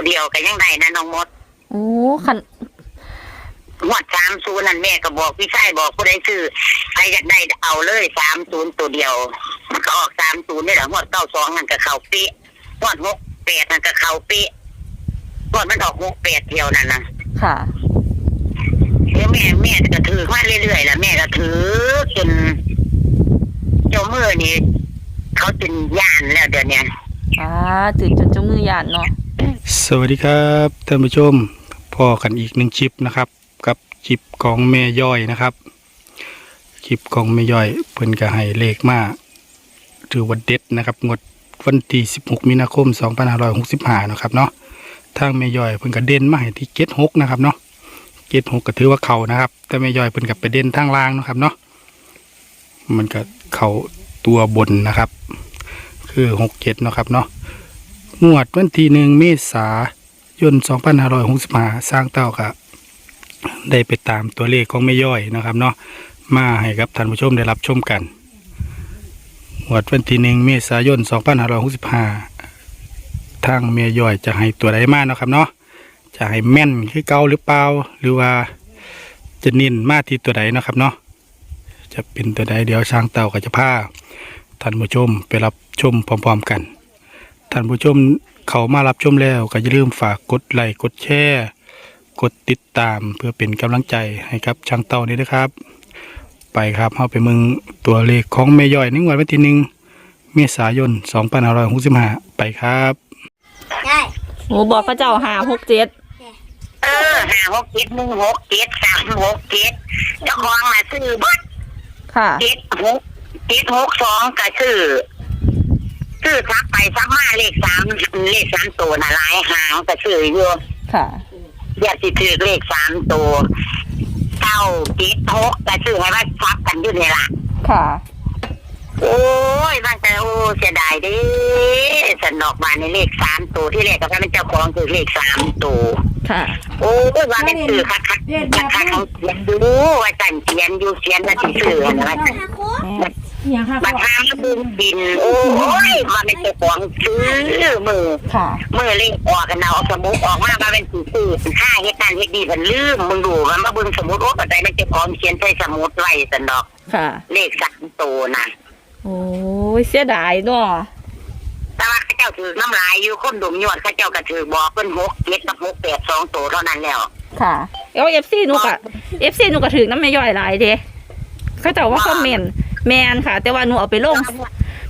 ตัวเดียวก็ยังได้นะน้องมดโอ้คันงวดสามศูนย์นั่นแม่ก็บอกพี่ชายบอกผู้ใดซื้อใครอยากได้เอาเลยสามศูนย์ตัวเดียวมันก็ออกสามศูนย์นี่แหละงวดเก้าสองนั่นก็เข้าเป๊ะงวดหกแปดนั่นก็เข้าเป๊ะงวดมันออกหกแปดเดียวนั่นนะค่ะเดี๋ยวแม่แม่ก็ถือมาเรื่อยๆแล้วแม่ก็ถือจนเจ้ามือนี่เขาจนย่านแล้วเดี๋ยวเนี้ยอ่าตื่นจนเจามือหยาดเนาะ สวัสดีครับท่านผู้ชมพอกันอีกหนึ่งคลิปนะครับ กับคลิปของแม่ย่อยนะครับคลิปของแม่ย่อยเพิ่นก็ให้เลขมาถือว่าเด็ดนะครับงวดวันที่16 มีนาคม 2565นะครับเนาะทางแม่ย่อยเพิ่นก็เด่นมาให้ที่เกตหกนะครับเนาะเกตหกก็ถือว่าเขานะครับ แต่แม่ย่อยเพิ่นก็ไปเด่นทางล่างนะครับเนาะมันก็เขาตัวบนนะครับ คือหกเจ็ดนะครับเนาะ งวดวันที่หนึ่งเมษายน2565สร้างเต้าครับได้ไปตามตัวเลขของแม่ย่อยนะครับเนาะมาให้กับท่านผู้ชมได้รับชมกันงวดวันที่หนึ่งเมษายน2565ทางแม่ย่อยจะให้ตัวใดมาเนะครับเนาะจะให้แม่นคือเก่าหรือเปล่าหรือว่าจะน้นมาที่ตัวใดนะครับเนาะจะเป็นตัวใดเดี๋ยวช้างเต่าก็จะพาท่านผู้ชมไปรับชมพร้อม ๆ กัน ท่านผู้ชมเขามารับชมแล้วก็อย่าลืมฝากกดไลค์กดแชร์กดติดตามเพื่อเป็นกำลังใจให้กับช่างเต่านี้นะครับ ไปครับเข้าไปมึงตัวเลขของแม่ย่อยในงวดวันที่หนึ่งเมษายน2565ไปครับ ได้โอ้บอกพระเจ้าหาหกเจ็ดเออห้าหกเจ็ดหนึ่งหกเจ็ดสามหกเจ็ดเจ้าของมาซื้อเบิดค่ะ เจ็ดหกเจ็ดหกสองก็ซื้อ ซื้อซักไปซักมาเลขสามเลขสามตัวน่ะหลายหางก็ซื้ออยู่ค่ะ อยากสิถือเลขสามตัวเก้าเจ็ดหกก็ซื้อให้ว่าซับกันอยู่นี่ล่ะ ค่ะ โอ้ยบางแต่โอ้เสียดายเดิสนอกบานในเลขสามตัวที่เลขก็เป็นเจ้าของคือเลขสามตัวค่ะ โอ้ยว่าเป็นสื่อคักคักคักคักเขาเขียนดูว่าสั่นเขียนอยู่เขียนว่าสิสื่อนะว่าสั่นแม่ อย่างค่ะบัตรทางบินบิน โอ้ยว่าเป็นเจ้าของซื้อมือค่ะมือเลขออกกันเอาสมุดออกมาว่าเป็นสื่อสื่อค่าเหตุการณ์เหตุดีมันลืมมึงดูมันมาเบึงสมุดโอ้ปัจจัยมันเจ้าของเขียนใส่สมุดไว้สันดอก ค่ะ เลขสามตัวน่ะโอ้ยเสียดายเนาะแต่ว่าข้าเจ้าถือน้ำลายอยู่คนดุมยวดข้าเจ้าก็ถือบอกเป็นหกเจ็ดกับหกแปดสองตัวเท่านั้นแล้วค่ะแล้วเอฟซีหนูกะเอฟซีหนูกะถึงน้ำไม่ย่อยหลายเด้เขาเจ้าว่าคอมเมนต์ แมนค่ะ แต่ว่าหนูเอาไปลง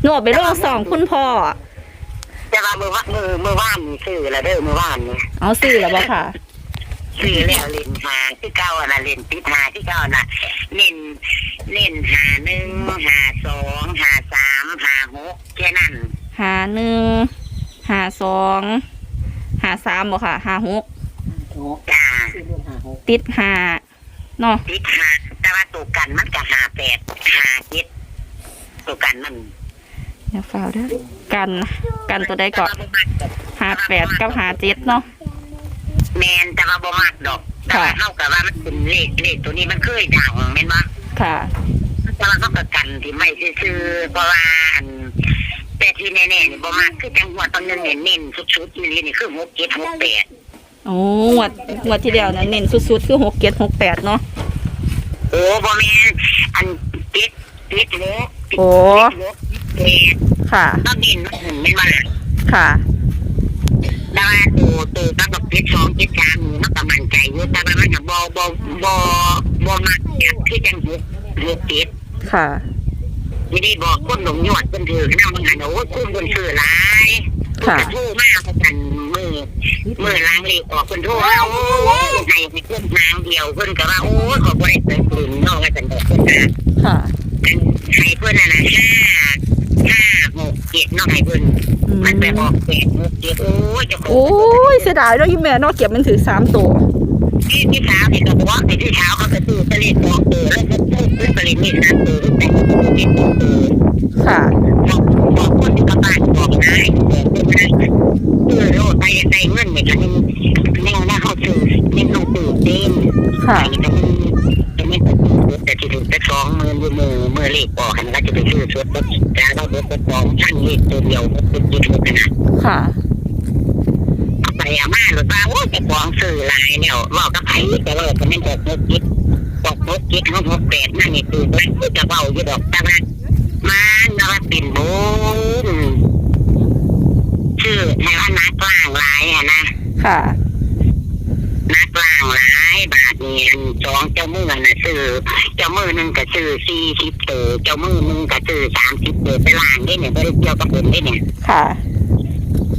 หนูเอาไปลงสองคุณพ่อแต่ว่ามือว่ามือมือว่านนี่ซื้อแล้วเด้อมือว่านนี่เอาซื้อแล้วบ่ค่ะซื้อแล้วเล่นหาที่เก้าอะนะเล่นติดหาที่เก้าน่ะเล่นเล่นหาหนึ่งหาสองหาสามหาหกแค่นั้นหาหนึ่งหาสองหาสามบ่ค่ะหาหกจ้าติดหาเนาะติดหาแต่ ว่าตัวกันมันก็หาแปดหาเจ็ดตัวกันมันอย่าฝ่าเด้อกันกันตัวใดก่อนหาแปดกับหาเจ็ดเนาะแมนแต่ว่าบ่มากดอกแต่ว่าเท่ากับว่ามันเป็นเลขเลขตัวนี้มันเคยดังแม่นบ่ค่ะแต่ว่าเขาประกันที่ไม่ซื้อๆเพราะว่าอันแต่ที่แน่ๆนี่บ่มากคือจังหวัดตอนนึงเนี่ยเน้นสุดๆนี่นี่คือหกเจ็ดหกแปดโอ้งวดงวดที่เดียวนั้นเน้นสุดๆคือหกเจ็ดหกแปดเนาะ โอ้บ่แม่นอันเจ็ดเจ็ดหกโอ้เจ็ดหกแปดค่ะต้องเน้นมันไม่นบ่ล่ะค่ะแต่ว่าตัวตัวก็แบบเจ็ดสองเจ็ดสามนี่มันก็มั่นใจอยู่แต่ว่ามันก็บ่บ่บ่บ่มากเนี่ยคือจังหกหกเจ็ดค่ะไม่ได้บอกคนหลงหยวดคนถือนะมันหันโอ้ยคุ้มคนซื้อหลายค่ะคนโทรมาเขากัน มือมือล้างเลขออกคนโทรมาโอ้ยให้ให้เพื่อนนางเดียวเพื่อนก็ว่าโอ้ยขอบ่ได้เปิดปืนนอกกันดอกเพื่อนนะค่ะให้เพื่อนน่ะนะห้าห้าหกเจ็ดนอกให้เพื่อนมันไปบอกแปดหกเจ็ดโอ้ยจะโอ้ยเสียดายเนาะยี่แม่นาะเก็บมันถือสามตัวที่ที่เช้าเนี่ยก็บอกแต่ที่เช้าเขาก็ซื้อผลิตบอกเออแล้วก็ซื้อผลิตนี่นะเออแต่ก็เจ็ดตัวเออค่ะบอกบอกคนที่กระบาดบอกนายบอกคนนา ยเออโลดไปได้เงินเนี่ยคันนึงแน่น่าเขาซื้อนี่ต้องตื่นเต้นค่ะไอ้คันนึงจะไม่ตื่นแต่ที่ถึงไปสองมือมือมือมือเลขบอกคันก็จะไปซื้อชุดแล้วเราเบิกไปสองชั้นเลขตัวเดียวเป็นยี่สิบขนาดค่ะ เอาไปอะมาหรือว่าโอ้จะฟ้องสื่อหลายเนี่ยบอกกับไผแต่ว่าก็ไม่นบอกมุกจิตบอกมุกจิตเขาหกแปดนั่นนี่คือแล้วจะเบาอยู่ดอกแต่ว่ามันนะว่าเป็นบุญ ให้ว่านักล่างหลายอะนะค่ะ นักล่างหลายบาทนี่อันสองเจ้ามือน่ะซื้อเจ้ามือหนึ่งก็ซื้อสี่สิบตัวเจ้ามือหนึ่งก็ซื้อสามสิบตัวไปล่างได้เนี่ยไม่ได้เกี่ยวกับบุญได้เนี่ยค่ะ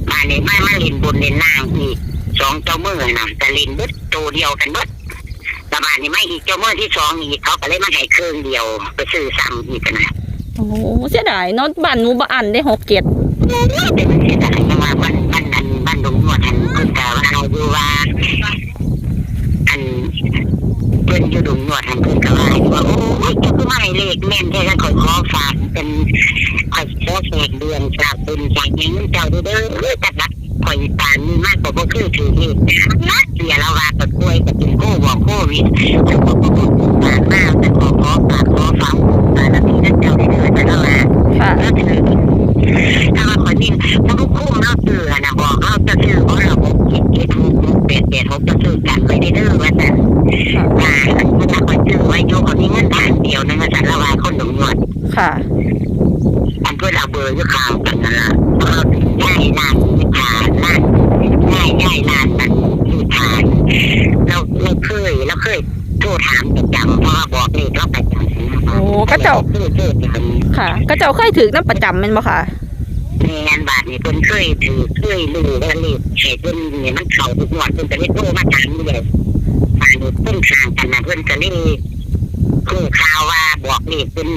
มาเนี่ยไม่มาเล่นบุญเล่นนางอีกสองเจ้ามือน่ะแต่เล่นเบิดตัวเดียวกันเบิดแต่บานนี้ไม่อีกเจ้ามือที่สองอีกเขาก็เลยมาให้เครื่องเดียวไปซื้อซ้ำอีกนะโอ้เสียดายเนาะบ้านหนูบ่อันได้หกเจ็ดเป็นเสียดายจังว่า อยู่ว่า อันเพิ่นอยู่ดุงหนวดอันเพิ่นก็ว่าว่าโอ้ยเจ้าคือมาให้เลขแม่นแท้กันขอยขอฝากเป็นขอยขอแสกเดือนจากบุญจากเงินเจ้าเด้อเด้อจัดรักขอยตามมีมากกว่าบ่คือถือเลขนะเสียแล้วว่าก็ป่วยก็เป็นโควิดโควิดาค่ะก็เจ้าเคยถือน้ำประจำแม่นบ่ค่ะ มีงานบาทนี่เพิ่นเคยถือเคยรู้วนี่เหตุเพิ่นนี่มันเข้าทุกหมวดเพิ่นก็เลยโทรมาถามอยู่เลยถานนี้เพิ่นข้างกันนะเพิ่นก็เลยคู่ค้า นี่เพิ่น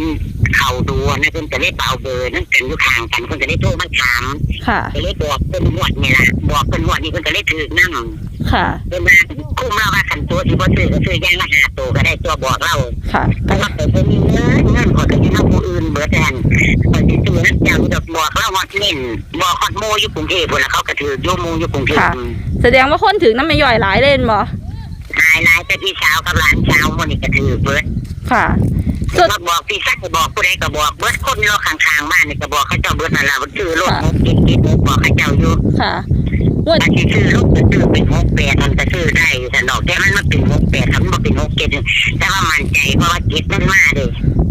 เข้าดูนะเพิ่นก็เลยเป่าเบอร์นั่นกันอยู่ข้างกันเพิ่นก็เลยโทรมาถามค่ะก็เลยบอกเพิ่นงวดนี่ล่ะบอกเพิ่นงวดนี่เพิ่นก็เลยถือนั่งค่ะ เพิ่นว่าคุ้มเราว่าคันตัวสิบ่ซื้อก็ซื้อย่างละห้าตัวก็ได้ตัวบอกเราค่ะเพราะว่าเปิดเป็นเงินเงินขอยก็อยู่นำผู้อื่นเบิดแทนขอยสิซื้อน้ำเจ้าดอกบอกเราฮอดเน้นบอกฮอดโมอยู่กรุงเทพพุ่นแล้วเขาก็ถือโยมูอยู่กรุงเทพค่ะ แสดงว่าคนถือน้ำไม่ย่อยหลายเล่นบ่หายหลายแต่พี่สาวกับหลานสาวมันนี่ก็ถือเบิดค่ะ สุดมาบอกพี่ซักก็บอกผู้ใดก็บอกเบิดคนเราข้างๆบ้านนี่ก็บอกเขาเจ้าเบิดนั่นล่ะว่าซื้อรถหกเจ็ดเจ็ดหกบอกเขาเจ้าอยู่ค่ะงวดถ้าสิซื้อรถก็ซื้อเป็นหกแปดมันก็ซื้อได้แต่ดอกแต่มันมาเป็นหกแปดถ้ามันบ่เป็นหกเจ็ดแต่ว่ามั่นใจเพราะว่าเจ็ดมันมาเด้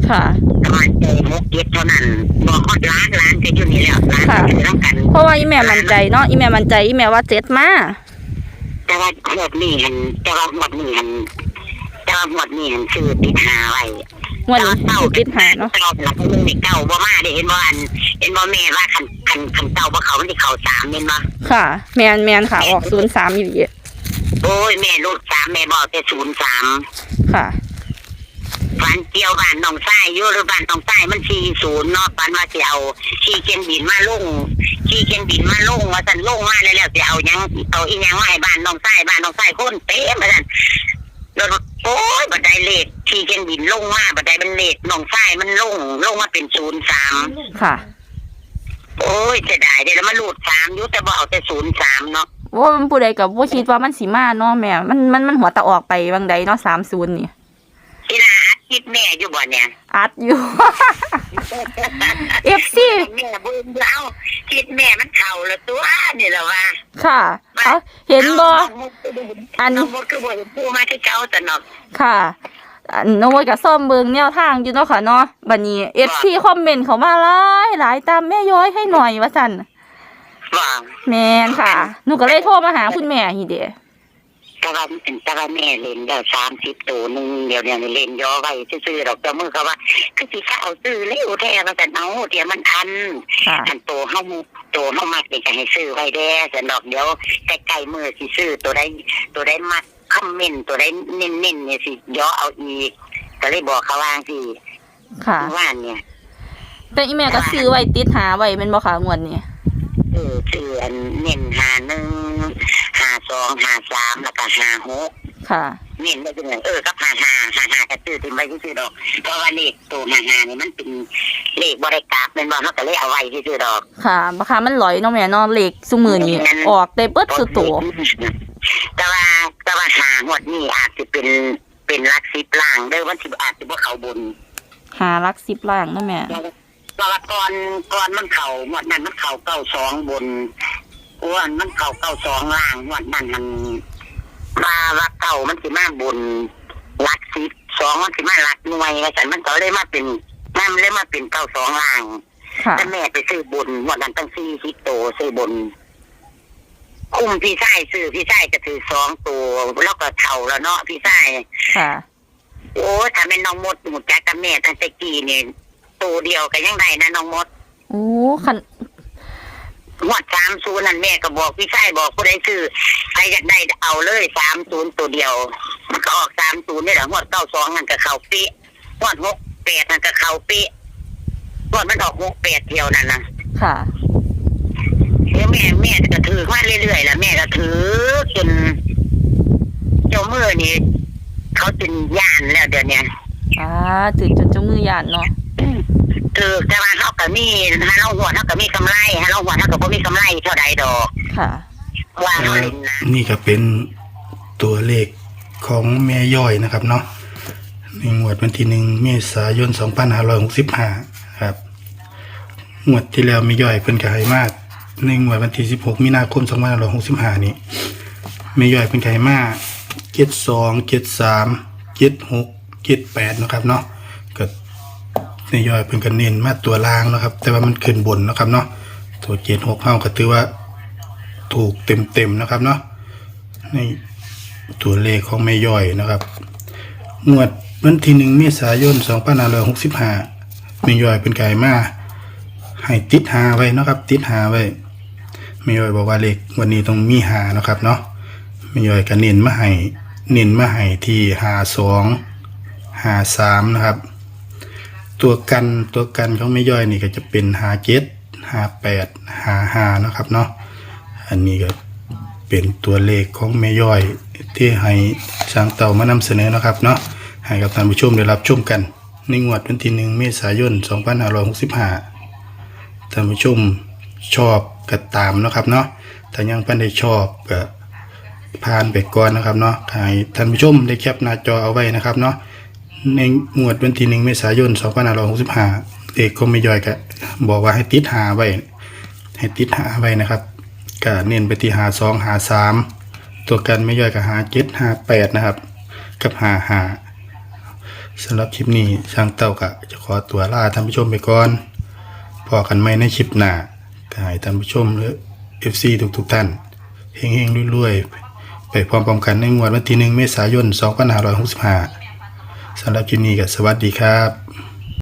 ค่ะประมาณเจอหกเจ็ดเท่านั้นบอกฮอดร้านร้านจะอยู่นี่แล้วร้านก็ถือน้ำกัน เพราะว่าอีแม่มั่นใจเนาะอีแม่มั่นใจอีแม่ว่าเจ็ดมาแต่ว่าหมดนี่หันแต่ว่าหมดนี่หันแต่ว่าหมดนี่หันซื้อติดหาไว้ งวดนี้ถือติดหาเนาะเก้าหลักมึงนี่เก้าบ่มาเด้เห็นบ่อันเห็นบ่แม่ว่าคันคันคันเก้าบ่เขามันสิเข้าสามเห็นบ่ค่ะ แมนแมนค่ะ ออกศูนย์สามอยู่ดีโอ้ยแม่ลูกสามแม่บอกแต่ศูนย์สามค่ะฝันเกี่ยวบ้านน้องทรายอยู่หรือบ้านน้องทรายมันสี่ศูนย์เนาะฝันว่าสิเอาขี่เกียนบินมาลงขี่เกียนบินมาลงว่าสันลงมาแล้วแล้วสิเอายังเอาอีหยังมาให้บ้านน้องทรายบ้านน้องทรายคนเต็มมาสัน รถโอ้ยบันไดเลขขี่เกียนบินลงมาบันไดมันเลขน้องทรายมันลงลงมาเป็นศูนย์สามค่ะ โอ้ยเสียดายเดี๋ยวมันหลุดสามอยุแต่บอกแต่ศูนย์สามเนาะว่ามันผู้ใดกับว่าคิดว่ามันสีมาเนาะแม่ มันมันมันหัวตะออกไปบางใดเนาะสามศูนย์นี่ที่นาอัดคิดแม่อยู่บ่เนี่ย อัดอยู่ เอฟซีแม่เบิ่งแล้วคิดแม่มันเข่าแล้วตัวนี่แหละว่าค่ะเอาเห็นบ่อัอันนน้องมดคือบ่เห็นผู้มาที่เก่าแต่เนาะค่ะอันน้องกับส้มเบิงแนวทางอยู่เนาะค่ะเนาะบัดนี้เอฟซีคอมเมนต์เขามาหลายหลายตามแม่ย้อยให้หน่อยว่าซั่นว่าแม่นค่ะหนูก็เลยโทรมาหาคุณแม่ฮีเด้ แต่ว่าเป็นแต่ว่าแม่เล่นแล้วสามสิบตัวหนึงเดี๋ยวเดี๋ยวนี้เล่นย่อไว้ซื่อๆดอกเจ้ามือเขาว่า คือสิเขาเอาซื้อเร็วแท้มาแต่เอาเดี๋ยวมันทันค่ะอันโตเฮาโตเฮามักนี่ก็ให้ซื้อไว้แด้สันดอกเดี๋ยวใกล้ๆมือสิซื้อตัวใดตัวใดมักคอมเมนต์ตัวใดเน้นๆเนี่ยสิย่อเอาอีกก็เลยบอกเขาว่าสิค่ะว่าเนี่ยแต่อีแม่ก็ซื้อไว้ติดหาไว้แม่นบ่ค่ะงวดนี้เออชื่ออันเน้นหาหนึ่งหา สองหาสามแล้วก็หาหกค่ะเน้นได้เป็นไงเออก็หาหาหาหากระตื้อถึงไว้ที่ซื้อดอก เพราะว่าเลขตัวหาหานี่มันเป็นเลขบริกราฟเป็นบอลมันก็เลยเอาไว้ที่ซื้อดอก ค่ะราคามันลอยเนาะแม่เนาะเลขซุมือนี้ออกได้เบิดสุดโตวแต่ว่าแต่ว่าหาหมดนี่อาจจะเป็นเป็นลักซิปล่างเด้อวันที่อาจจะว่าเขาบน หารักสิบล่างเนาะแม่เพราะว่าก่อนก่อนมันเข่าหมดนั้นมันเข่าเก้าสองบน อ้วนมันเก่าเก่าสองล่างงวดนั้นมันมาว่าเก่ามันสิมาบนหลักสิบสองมันสิมาหลักหน่วยว่าฉันมันก็เลยมาเป็นนั่นเลยมาเป็นเก่าสองล่างค่ะแต่แม่ไปซื้อบนงวดนั้นตั้งสี่สิบโตวซื้อบน คุมพี่ชายซื้อพี่ชายก็ถือสองตัวแล้วก็เท่าแล้วเนาะพี่ชายค่ะ โอ้ถ้าเป็นน้องมดหมูจักกับแม่ตั้งแต่กี้เนี่ยตัวเดียวก็ยังได้นะน้องมดโอ้คัน งวดสามศูนย์นั่นแม่ก็บอกพี่ชายบอกผู้ใดซื้อใครอยากได้เอาเลยสามศูนย์ตัวเดียวมันก็ออกสามศูนย์นี่แหละงวดเก้าสองนั่นก็เข้าเป๊ะงวดหกแปดนั่นก็เข้าเป๊ะงวดมันออกหกแปดเดียวนั่นนะค่ะเดี๋ยวแม่แม่ก็ถือมาเรื่อยๆแล้วแม่ก็ถือจนเจ้ามือนี่เขาจนย่านแล้วเดี๋ยวเนี้ยอ่าถือจนเจ้ามือยานเนาะ ถือแต่ว่าเขาก็มีฮาเราหัวเขาก็มีกำไรฮาเราหัวเขาก็บ่มีกำไรเท่าใดดอก ค่ะ ว่าเขาเล่นนะ นี่ก็เป็นตัวเลขของแม่ย่อยนะครับเนาะในงวดวันที่หนึ่งเมษายน 2565 ครับ งวดที่แล้วแม่ย่อยเพิ่นก็ให้มากในงวดวันที่ 16 มีนาคม 2565 นี้แม่ย่อยเพิ่นก็ให้มาก 72 73 76 78 นะครับเนาะก็ แม่ย่อยเพิ่นก็เน้นมาตัวล่างนะครับ แต่ว่ามันขึ้นบนนะครับเนาะตัว76เฮาก็ถือว่าถูกเต็มๆนะครับเนาะในตัวเลขของแม่ย่อยนะครับงวดวันที่หนึ่งเมษายน2565แม่ย่อยเป็นไก่มาให้ติดหาไว้นะครับ ติดหาไว้แม่ย่อยบอกว่าเลขวันนี้ต้องมีหานะครับเนาะแม่ย่อยก็เน้นมาให้เน้นมาให้ที่หาสองหาสามนะครับ ตัวกันตัวกันของแม่ย่อยนี่ก็จะเป็นหาเจ็ดหาแปดหาหานะครับเนาะอันนี้ก็เป็นตัวเลขของแม่ย่อยที่ให้ช้างเต่ามานำเสนอนะครับเนาะให้กับท่านผู้ชมได้รับชมกัน ในงวดวันที่หนึ่งเมษายน 2565ท่านผู้ชมชอบก็ตามนะครับเนาะถ้ายังเพิ่นได้ชอบก็ผ่านไปก่อนนะครับเนาะให้ท่านผู้ชมได้แคปหน้าจอเอาไว้นะครับเนาะ ในงวดวันที่หนึ่งเมษายน2565เลขของแม่ย่อยก็บอกว่าให้ติดหาไว้ให้ติดหาไว้นะครับก็เน้นไปที่หาสองหาสามตัวกันไม่ย่อยกับหาเจ็ดหาแปดนะครับ กับหาหาสำหรับคลิปนี้ช่างเต้าก็จะขอตัวลาท่านผู้ชมไปก่อนพอกันไหมในคลิปหน้าก็ให้ท่านผู้ชมหรือ FC ทุกๆท่านเฮงๆรวยๆไปพร้อมๆกันในงวดวันที่หนึ่งเมษายน 2565 สำหรับคลิปนี้ก็สวัสดีครับ